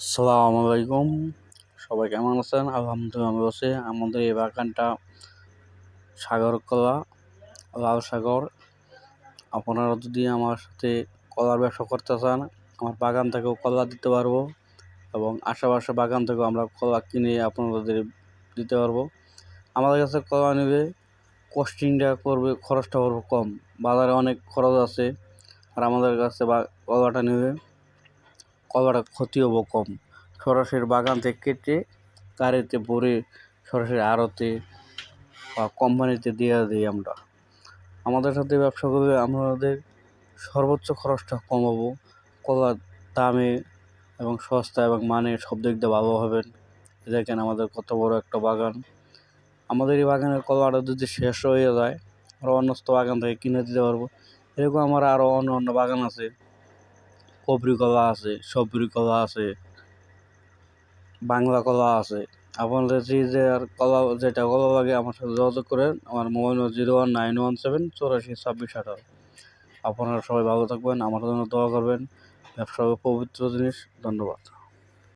আসসালামু আলাইকুম। সবাই কেমন আছেন? আলহামদুলিল্লাহ আমি বসে আমাদের এই বাগানটা সাগর কলা লাল সাগর। আপনারা যদি আমার সাথে কলার ব্যবসা করতে চান, আমার বাগান থেকেও কলা দিতে পারব এবং আশেপাশে বাগান থেকেও আমরা কলা কিনে আপনাদের দিতে পারব। আমাদের কাছে কলা নেবে কস্টিংটা করবে, খরচটা করবে কম। বাজারে অনেক খরচ আছে। আর আমাদের কাছে বা, কলাটা নেবে কলাটা ক্ষতি হব কম। সরাসরি বাগান থেকে কেটে গাড়িতে ভরে সরাসরি আড়তে বা কোম্পানিতে দিয়ে দিই আমরা। আমাদের সাথে ব্যবসা করলে আমাদের সর্বোচ্চ খরচটা কমাবো। কলার দামে এবং সস্তা এবং মানে সব দিক দিয়ে ভালো হবেন। দেখেন আমাদের কত বড় একটা বাগান। আমাদের এই বাগানের কলাটা যদি শেষ হয়ে যায় আমরা অন্য বাগান থেকে কিনে দিতে পারব। এরকম আমার আরও অন্য অন্য বাগান আছে। কবরি কলা আছে সবরি কলা আছে বাংলা কলা আছে। আপনাদের যে যে আর কলা, যেটা কলা লাগে আমার সাথে যোগাযোগ করেন। আমার mobile number zero one nine one seven চৌরাশি ছাব্বিশ আঠারো। আপনারা সবাই ভালো থাকবেন, আমার জন্য দোয়া করবেন। ব্যবসা পবিত্র জিনিস। ধন্যবাদ।